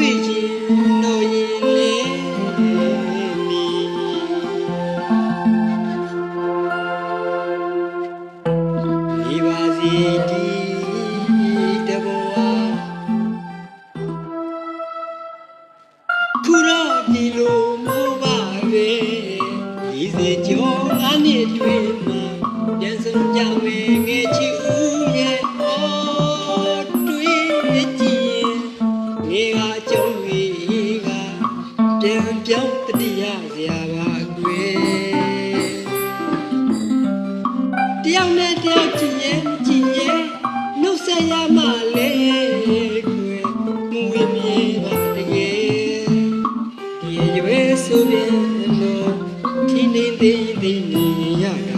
တွေ့ရင်လို့ရင်လေနီဒီပါစီဒီတဘဝခုတော့ဒီလိုမဟုတ်ပါပဲဒီစေကျော်ငါနဲ့တွေ့မှပြန်စံကြမယ် နေသိသိနေရက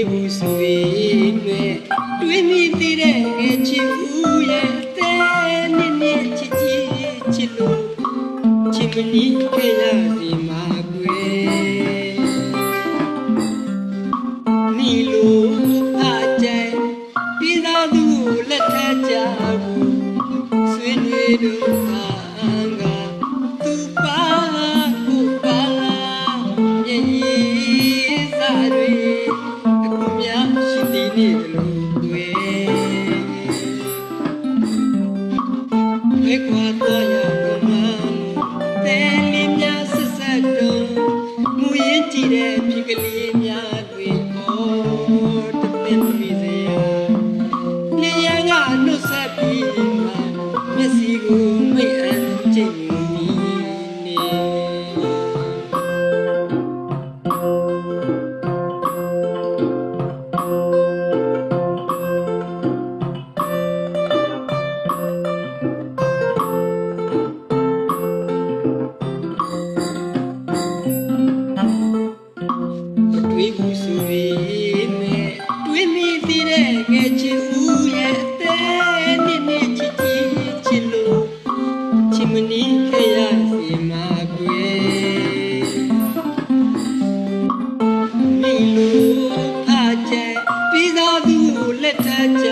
သေးဘူးဆိုရင်နဲ့တွေးမိသေးတဲ့ငယ်ချစ်ဦးရဲ့တဲနဲ့နဲ့ချစ်ချစ်ချစ်လို့ချစ်မနီးခဲ့ရစီမ ချီမနီခေရစီမာကွေမီလူဖာချက်ပြီးသားသူလက်ထကြ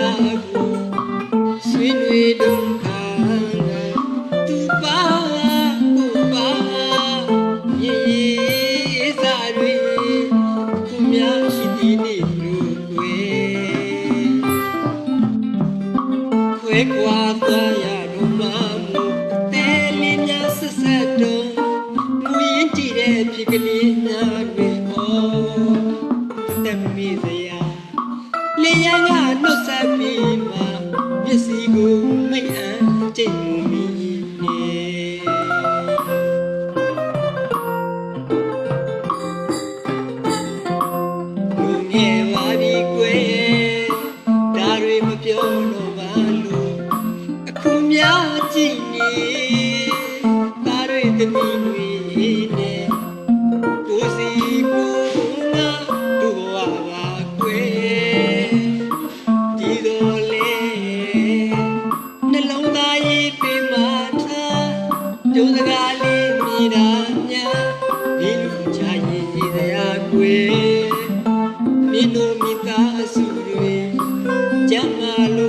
ဖြစ်ကလေးနာတွင်အောတမိစရာလေရကနှုတ်ဆက်ပြီးမှမျက်စီကိုမိတ်အ ကျိုးစကားလေးမြည်တာများဒီလူချာရည်ရည်တရားကွယ်မင်းတို့မိသားစုတွေကြမ်းမာလို့